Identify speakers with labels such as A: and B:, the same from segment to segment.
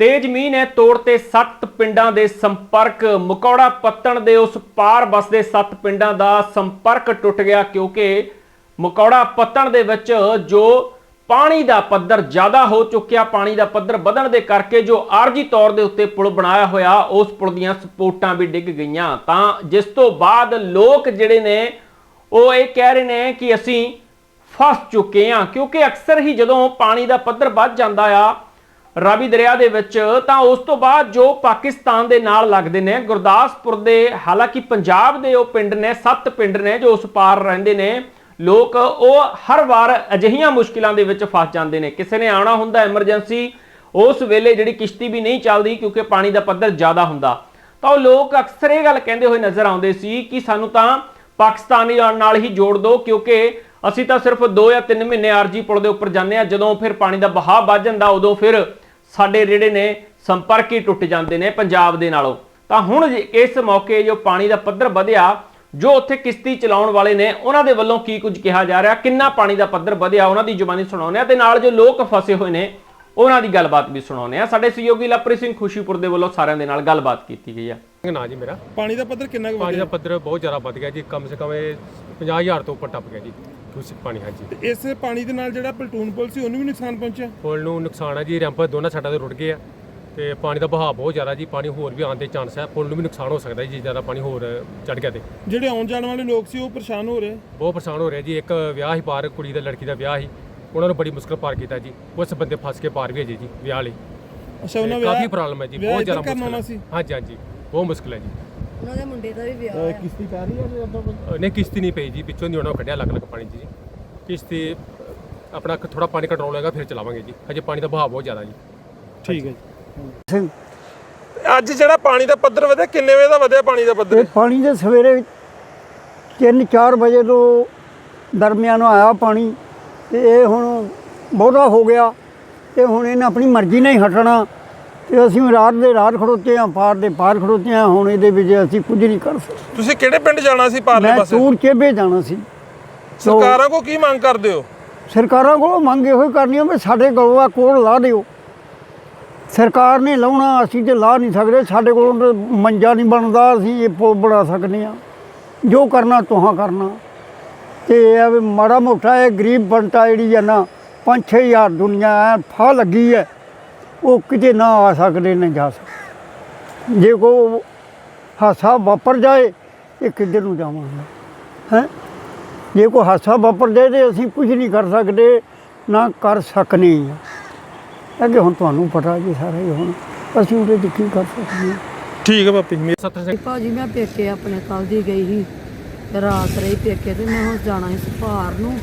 A: ਤੇਜ਼ ਮੀਂਹ ਨੇ ਤੋੜ ਤੇ 7 ਪਿੰਡਾਂ ਦੇ ਸੰਪਰਕ। ਮਕੌੜਾ ਪੱਤਣ ਦੇ ਉਸ ਪਾਰ ਬਸਦੇ 7 ਪਿੰਡਾਂ ਦਾ ਸੰਪਰਕ ਟੁੱਟ ਗਿਆ ਕਿਉਂਕਿ ਮਕੌੜਾ ਪੱਤਣ ਦੇ ਵਿੱਚ ਜੋ ਪਾਣੀ ਦਾ ਪੱਧਰ ਜ਼ਿਆਦਾ ਹੋ ਚੁੱਕਿਆ, ਪਾਣੀ ਦਾ ਪੱਧਰ ਵਧਣ ਦੇ ਕਰਕੇ ਜੋ ਆਰਜੀ ਤੌਰ ਦੇ ਉੱਤੇ ਪੁਲ ਬਣਾਇਆ ਹੋਇਆ, ਉਸ ਪੁਲ ਦੀਆਂ ਸਪੋਰਟਾਂ ਵੀ ਡਿੱਗ ਗਈਆਂ। ਤਾਂ ਜਿਸ ਤੋਂ ਬਾਅਦ ਲੋਕ ਜਿਹੜੇ ਨੇ, ਉਹ ਇਹ ਕਹਿ ਰਹੇ ਨੇ ਕਿ ਅਸੀਂ ਫਸ ਚੁੱਕੇ ਹਾਂ ਕਿਉਂਕਿ ਅਕਸਰ ਹੀ ਜਦੋਂ ਪਾਣੀ ਦਾ ਪੱਧਰ ਵੱਧ ਜਾਂਦਾ ਆ ਰਾਵੀ ਦਰਿਆ ਦੇ ਵਿੱਚ ਤਾਂ ਉਸ ਤੋਂ ਬਾਅਦ ਜੋ ਪਾਕਿਸਤਾਨ ਦੇ ਨਾਲ ਲੱਗਦੇ ਨੇ, ਗੁਰਦਾਸਪੁਰ ਦੇ, ਹਾਲਾਂਕਿ ਪੰਜਾਬ ਦੇ ਉਹ ਪਿੰਡ ਨੇ, ਸੱਤ ਪਿੰਡ ਨੇ ਜੋ ਉਸ ਪਾਰ ਰਹਿੰਦੇ ਨੇ, ਲੋਕ ਉਹ ਹਰ ਵਾਰ ਅਜਿਹੀਆਂ ਮੁਸ਼ਕਿਲਾਂ ਦੇ ਵਿੱਚ ਫਸ ਜਾਂਦੇ ਨੇ। ਕਿਸੇ ਨੇ ਆਉਣਾ ਹੁੰਦਾ ਐਮਰਜੈਂਸੀ, ਉਸ ਵੇਲੇ ਜਿਹੜੀ ਕਿਸ਼ਤੀ ਵੀ ਨਹੀਂ ਚੱਲਦੀ ਕਿਉਂਕਿ ਪਾਣੀ ਦਾ ਪੱਧਰ ਜ਼ਿਆਦਾ ਹੁੰਦਾ। ਤਾਂ ਉਹ ਲੋਕ ਅਕਸਰ ਇਹ ਗੱਲ ਕਹਿੰਦੇ ਹੋਏ ਨਜ਼ਰ ਆਉਂਦੇ ਸੀ ਕਿ ਸਾਨੂੰ ਤਾਂ ਪਾਕਿਸਤਾਨੀ ਨਾਲ ਹੀ ਜੋੜ ਦਿਓ ਕਿਉਂਕਿ ਅਸੀਂ ਤਾਂ ਸਿਰਫ 2 ਜਾਂ 3 ਮਹੀਨੇ ਆਰਜੀ ਪੁਲ ਦੇ ਉੱਪਰ ਜਾਂਦੇ ਆ ਜਦੋਂ ਫਿਰ ਪਾਣੀ ਦਾ ਬਹਾਅ ਵੱਧ ਜਾਂਦਾ, ਉਦੋਂ ਫਿਰ ਸਾਡੇ ਜਿਹੜੇ ਨੇ ਸੰਪਰਕ ਹੀ ਟੁੱਟ ਜਾਂਦੇ ਨੇ ਪੰਜਾਬ ਦੇ ਨਾਲੋਂ। ਤਾਂ ਹੁਣ ਇਸ ਮੌਕੇ ਜੋ ਪਾਣੀ ਦਾ ਪੱਧਰ ਵਧਿਆ ਜੋ ਉੱਥੇ ਕਿਸ਼ਤੀ ਚਲਾਉਣ ਵਾਲੇ ਨੇ ਉਹਨਾਂ ਦੇ ਵੱਲੋਂ ਕੀ ਕੁਝ ਕਿਹਾ ਜਾ ਰਿਹਾ? ਕਿੰਨਾ ਪਾਣੀ ਦਾ ਪੱਧਰ ਵਧਿਆ? ਉਹਨਾਂ ਦੀ ਜ਼ੁਬਾਨੀ ਸੁਣਾਉਂਦੇ ਆ ਤੇ ਨਾਲ ਜੋ ਲੋਕ ਫਸੇ ਹੋਏ ਨੇ ਉਹਨਾਂ ਦੀ ਗੱਲਬਾਤ ਵੀ ਸੁਣਾਉਂਦੇ ਆ ਸਾਡੇ ਸਹਿਯੋਗੀ ਲਵਪ੍ਰੀਤ ਸਿੰਘ ਖੁਸ਼ੀਪੁਰ ਦੇ ਵੱਲੋਂ ਸਾਰਿਆਂ ਦੇ ਨਾਲ ਗੱਲਬਾਤ ਕੀਤੀ ਗਈ ਆ
B: ਨਾ ਜੀ ਮੇਰਾ।
C: ਪਾਣੀ ਦਾ ਪੱਧਰ ਕਿੰਨਾ ਕੁ
B: ਪਾਣੀ
C: ਵਧਿਆ?
B: ਦਾ ਪੱਧਰ ਬਹੁਤ ਜ਼ਿਆਦਾ ਵੱਧ ਗਿਆ ਜੀ। ਕਮ ਸੇ ਕਮ ਇਹ 50000 ਤੋਂ ਉੱਪਰ ਟੱਪ ਗਿਆ ਜੀ ਦੂਸ਼ਿਤ ਪਾਣੀ ਹਾਂਜੀ।
C: ਇਸ ਪਾਣੀ ਦੇ ਨਾਲ ਜਿਹੜਾ ਪਲਟੂਨ ਪੁਲ ਸੀ ਉਹਨੂੰ ਵੀ ਨੁਕਸਾਨ ਪਹੁੰਚਿਆ?
B: ਪੁਲ ਨੂੰ ਨੁਕਸਾਨ ਹੈ ਜੀ ਰੈਂਪ ਦੋਨਾਂ ਸਾਈਡਾਂ ਤੇ ਰੁੜ ਗਏ ਆ ਤੇ ਪਾਣੀ ਦਾ ਵਹਾਅ ਬਹੁਤ ਜ਼ਿਆਦਾ ਜੀ ਪਾਣੀ ਹੋਰ ਵੀ ਆਉਣ ਦੇ ਚਾਂਸ ਹੈ ਪੁਲ ਨੂੰ ਵੀ ਨੁਕਸਾਨ ਹੋ ਸਕਦਾ ਜੀ ਜੇ ਜ਼ਿਆਦਾ ਪਾਣੀ ਹੋਰ ਚੜ ਗਿਆ ਤੇ।
C: ਜਿਹੜੇ ਆਉਣ ਜਾਣ ਵਾਲੇ ਲੋਕ ਸੀ ਉਹ ਪਰੇਸ਼ਾਨ ਹੋ ਰਹੇ?
B: ਬਹੁਤ ਪਰੇਸ਼ਾਨ ਹੋ ਰਿਹਾ ਜੀ ਇੱਕ ਵਿਆਹ ਹੀ ਪਾਰ ਕੁੜੀ ਦਾ ਲੜਕੀ ਦਾ ਵਿਆਹ ਸੀ ਉਹਨਾਂ ਨੂੰ ਬੜੀ ਮੁਸ਼ਕਲ ਪਾਰ ਕੀਤਾ ਜੀ ਉਸ ਬੰਦੇ ਫਸ ਕੇ ਪਾਰ ਵੀ ਹੈ ਜੀ ਵਿਆਹ ਲਈ।
C: ਅੱਛਾ ਉਹਨਾਂ
B: ਤੇ ਕਾਫੀ
C: ਵਿਆਹ
B: ਪ੍ਰੋਬਲਮ ਹੈ ਜੀ
C: ਵਿਆਹ
B: ਬਹੁਤ ਜ਼ਿਆਦਾ ਮੁਸ਼ਕਲ ਹੈ? ਹਾਂਜੀ ਹਾਂਜੀ ਬਹੁਤ ਮੁਸ਼ਕਲ ਹੈ ਜੀ।
D: ਉਹਨਾਂ ਦੇ ਮੁੰਡੇ ਦਾ ਵੀ ਵਿਆਹ ਆ
C: ਕਿਸ਼ਤੀ ਪੈ ਰਹੀ ਹੈ ਜਦੋਂ
B: ਅ, ਨਹੀਂ ਕਿਸ਼ਤੀ ਨਹੀਂ ਪਈ ਜੀ ਪਿੱਛੋਂ ਦੀ ਉਹਨਾਂ ਨੂੰ ਕੱਢਿਆ ਲੱਗ ਲੱਗ ਪਾਣੀ 'ਚ ਜੀ। ਕਿਸ਼ਤੀ ਆਪਣਾ ਥੋੜਾ ਪਾਣੀ ਕੰਟਰੋਲ ਹੋਏਗਾ ਫਿਰ ਚਲਾਵਾਂਗੇ ਜੀ। ਹਜੇ ਪਾਣੀ ਦਾ ਵਹਾਅ ਬਹੁਤ ਜ਼ਿਆਦਾ ਜੀ।
C: ਠੀਕ ਹੈ ਜੀ। ਅੱਜ ਜਿਹੜਾ ਪਾਣੀ ਦਾ ਪੱਧਰ ਵਧਿਆ ਕਿੰਨੇ ਵਜੇ ਦਾ ਵਧਿਆ ਪਾਣੀ ਦਾ
E: ਇਹ
C: ਪੱਧਰ
E: ਪਾਣੀ ਦੇ ਸਵੇਰੇ 3-4 ਵਜੇ ਤੋਂ ਦਰਮਿਆਨ ਆਇਆ ਪਾਣੀ ਤੇ ਇਹ ਹੁਣ ਬਹੁਤਾ ਹੋ ਗਿਆ ਤੇ ਹੁਣ ਇਹਨੇ ਆਪਣੀ ਮਰਜ਼ੀ ਨਾਲ ਹੀ ਹਟਣਾ। ਤੇ ਅਸੀਂ ਰਾਤ ਦੇ ਰਾਤ ਖੜੋਤੇ ਆ ਪਾਰ ਦੇ ਪਾਰ ਖੜੋਤੇ ਆ ਹੁਣ ਇਹਦੇ ਵਿੱਚ ਅਸੀਂ ਕੁਝ ਨਹੀਂ ਕਰ ਸਕਦੇ।
C: ਤੁਸੀਂ ਕਿਹੜੇ ਪਿੰਡ ਜਾਣਾ ਸੀ ਪਾਰਲੇ
E: ਮੈਂ
C: ਪਾਸੇ?
E: ਟੂਰ ਚੇਬੇ ਜਾਣਾ ਸੀ।
C: ਸਰਕਾਰਾਂ ਕੋ ਕੀ ਮੰਗ ਕਰਦੇ ਹੋ?
E: ਸਰਕਾਰਾਂ ਕੋਲੋਂ ਮੰਗ ਇਹੋ ਹੀ ਕਰਨੀ ਆ ਵੀ ਸਾਡੇ ਕੋਲੋਂ ਆ ਕੋਲ ਲਾ ਦਿਓ। ਸਰਕਾਰ ਨੇ ਲਾਉਣਾ ਅਸੀਂ ਤੇ ਲਾ ਨਹੀਂ ਸਕਦੇ। ਸਾਡੇ ਕੋਲੋਂ ਮੰਜਾ ਨਹੀਂ ਬਣਦਾ ਅਸੀਂ ਇਹ ਪੁਲ ਬਣਾ ਸਕਦੇ ਆ ਜੋ ਕਰਨਾ ਤੁਹਾਂ ਕਰਨਾ। ਤੇ ਇਹ ਆ ਵੀ ਮਾੜਾ ਮੋਟਾ ਇਹ ਗਰੀਬ ਬੰਟਾ ਜਿਹੜੀ ਆ ਨਾ 5-6000 ਦੁਨੀਆ ਐ ਫਾ ਲੱਗੀ ਹੈ ਉਹ ਕਿਤੇ ਨਾ ਆ ਸਕਦੇ ਨਾ ਜਾ ਸਕਦੇ। ਜੇ ਕੋ ਹਾਸਾ ਵਾਪਰ ਜਾਏ ਇਹ ਕਿੱਧਰ ਨੂੰ ਜਾਵਾਂਗੇ? ਹੈ? ਜੇ ਕੋਈ ਹਾਸਾ ਵਾਪਰ ਜਾਏ ਤੇ ਅਸੀਂ ਕੁਝ ਨਹੀਂ ਕਰ ਸਕਦੇ ਨਾ ਕਰ ਸਕਨੇ ਅੱਗੇ ਹੁਣ ਤੁਹਾਨੂੰ ਪਤਾ ਜੀ ਸਾਰਾ ਹੀ ਹੁਣ। ਅਸੀਂ ਉਹਦੇ 'ਚ ਕੀ ਕਰ ਸਕਦੇ ਹਾਂ
C: ਠੀਕ ਹੈ ਪਾਪੀ ਮੇ-
B: ਸੱਤਰ ਸਿੰਘ
D: ਭਾਜੀ ਮੈਂ ਪੇਕੇ ਆਪਣੇ ਕੱਲ ਦੀ ਗਈ ਸੀ। ਤੇ ਰਾਤ ਰਹੀ ਪੇਕੇ ਤੇ ਮੈਂ ਹੁਣ ਜਾਣਾ ਸੀ ਸੁਭਾਰ ਨੂੰ।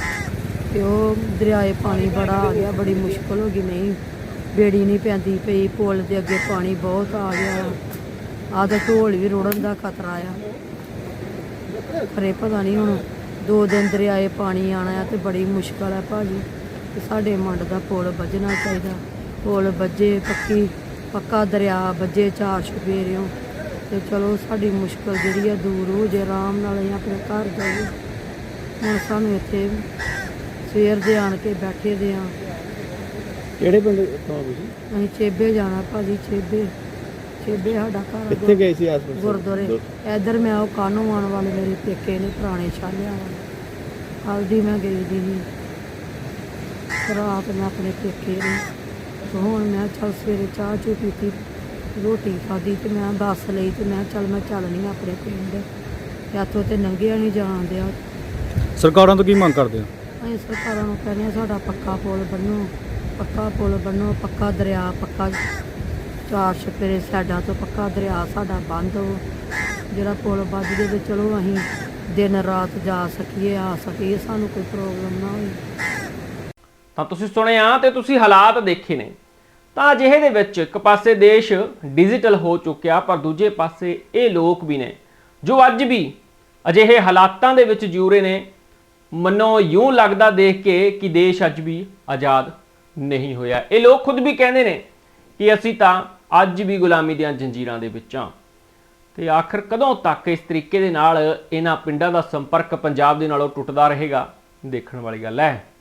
D: ਤੇ ਉਹ ਦਰਿਆਏ ਪਾਣੀ ਬੜਾ ਆ ਗਿਆ ਬੜੀ ਮੁਸ਼ਕਲ ਹੋ ਗਈ। ਨਹੀਂ ਬੇੜੀ ਨਹੀਂ ਪੈਂਦੀ ਪਈ, ਪੁਲ ਦੇ ਅੱਗੇ ਪਾਣੀ ਬਹੁਤ ਆ ਗਿਆ। ਆਹ ਤਾਂ ਢੋਲ ਵੀ ਰੋੜਨ ਦਾ ਖਤਰਾ ਆ। ਪਰ ਇਹ ਪਤਾ ਨਹੀਂ ਹੁਣ ਦੋ ਦਿਨ ਦਰਿਆਏ ਪਾਣੀ ਆਣਾ ਆ ਤੇ ਬੜੀ ਮੁਸ਼ਕਲ ਆ ਭਾਜੀ। ਤੇ ਸਾਡੇ ਮੰਡ ਦਾ ਪੁਲ ਵੱਜਣਾ ਚਾਹੀਦਾ। ਪੁਲ ਵੱਜੇ ਪੱਕੀ, ਪੱਕਾ ਦਰਿਆ ਵੱਜੇ ਚਾਰ ਛੁਪੇਰਿਓ ਤੇ ਚਲੋ ਸਾਡੀ ਮੁਸ਼ਕਲ ਜਿਹੜੀ ਆ ਦੂਰ ਹੋ ਜੇ, ਆਰਾਮ ਨਾਲ ਅਸੀਂ ਆਪਣੇ ਘਰ ਜਾਈਏ। ਹੁਣ ਸਾਨੂੰ ਇੱਥੇ ਸਵੇਰ ਦੇ ਆਣ ਕੇ ਬੈਠੇ ਦੇ ਆ।
C: ਕਿਹੜੇ ਪਿੰਡ ਤੋਂ ਤੁਸੀਂ?
D: ਅਸੀਂ ਚੇਬੇ ਜਾਣਾ ਭਾਜੀ ਚੇਬੇ। ਚੇਬੇ ਸਾਡਾ ਘਰ ਆ
C: ਕਿੱਥੇ ਗਏ ਸੀ ਆਸ
D: ਗੁਰਦੁਆਰੇ। ਇਧਰ ਮੈਂ ਉਹ ਕਾਨੂੰ ਆਉਣ ਵਾਲੇ ਮੇਰੇ ਪੇਕੇ ਨੇ ਪੁਰਾਣੇ ਛਾਲਿਆਂ ਵਾਲੇ। ਕੱਲ੍ਹ ਦੀ ਮੈਂ ਗਈ ਦੀ ਸੀ। ਰਾਤ ਮੈਂ ਆਪਣੇ ਪੇਕੇ ਨੇ ਤੇ ਹੁਣ ਮੈਂ ਚੱਲ ਸਵੇਰੇ ਚਾਹ ਚੂ ਪੀਤੀ ਰੋਟੀ ਖਾਧੀ ਤੇ ਮੈਂ ਬੱਸ ਲਈ ਤੇ ਮੈਂ ਚੱਲ ਮੈਂ ਚੱਲਣੀ ਆਪਣੇ ਪਿੰਡ। ਤੇ ਇੱਥੋਂ ਤੇ ਨੰਗਿਆ ਨਹੀਂ ਜਾਣ ਦਿਆ।
F: ਸਰਕਾਰਾਂ ਤੋਂ ਕੀ ਮੰਗ ਕਰਦੇ ਹੋ?
D: ਅਸੀਂ ਸਰਕਾਰਾਂ ਨੂੰ ਕਹਿੰਦੇ ਹਾਂ ਸਾਡਾ ਪੱਕਾ ਪੁਲ ਬਣੋ। ਪੱਕਾ ਪੁਲ ਬਣੋ ਪੱਕਾ ਦਰਿਆ, ਪੱਕਾ ਚਾਰ ਛਪੇਰੇ ਸਾਈਡਾਂ ਤੋਂ ਪੱਕਾ ਦਰਿਆ ਸਾਡਾ ਬੰਦ ਹੋ। ਜਿਹੜਾ ਪੁਲ ਵੱਜ ਜੇ ਤੇ ਚਲੋ ਅਸੀਂ ਦਿਨ ਰਾਤ ਜਾ ਸਕੀਏ, ਆ ਸਕੀਏ, ਸਾਨੂੰ ਕੋਈ ਪ੍ਰੋਬਲਮ ਨਾ ਹੋਵੇ
A: ਤਾਂ ਤੁਸੀਂ ਸੁਣਿਆ ਤੇ ਤੁਸੀਂ ਹਾਲਾਤ ਦੇਖੇ ਨੇ। ਤਾਂ ਅਜਿਹੇ ਦੇ ਵਿੱਚ ਇੱਕ ਪਾਸੇ ਦੇਸ਼ ਡਿਜੀਟਲ ਹੋ ਚੁੱਕਿਆ, ਪਰ ਦੂਜੇ ਪਾਸੇ ਇਹ ਲੋਕ ਵੀ ਨੇ, ਜੋ ਅੱਜ ਵੀ ਅਜਿਹੇ ਹਾਲਾਤਾਂ ਦੇ ਵਿੱਚ ਜੂਰੇ ਨੇ। ਮੰਨੋ ਯੂੰ ਲੱਗਦਾ ਦੇਖ ਕੇ ਕਿ ਦੇਸ਼ ਅੱਜ ਵੀ ਆਜ਼ਾਦ ਨਹੀਂ ਹੋਇਆ। ਇਹ ਲੋਕ ਖੁਦ ਵੀ ਕਹਿੰਦੇ ਨੇ ਕਿ ਅਸੀਂ ਤਾਂ ਅੱਜ ਵੀ ਗੁਲਾਮੀ ਦੀਆਂ ਜੰਜੀਰਾਂ ਦੇ ਵਿੱਚ ਹਾਂ। ਤੇ ਆਖਰ ਕਦੋਂ ਤੱਕ ਇਸ ਤਰੀਕੇ ਦੇ ਨਾਲ ਇਹਨਾਂ ਪਿੰਡਾਂ ਦਾ ਸੰਪਰਕ ਪੰਜਾਬ ਦੇ ਨਾਲੋਂ ਟੁੱਟਦਾ ਰਹੇਗਾ, ਦੇਖਣ ਵਾਲੀ ਗੱਲ ਹੈ।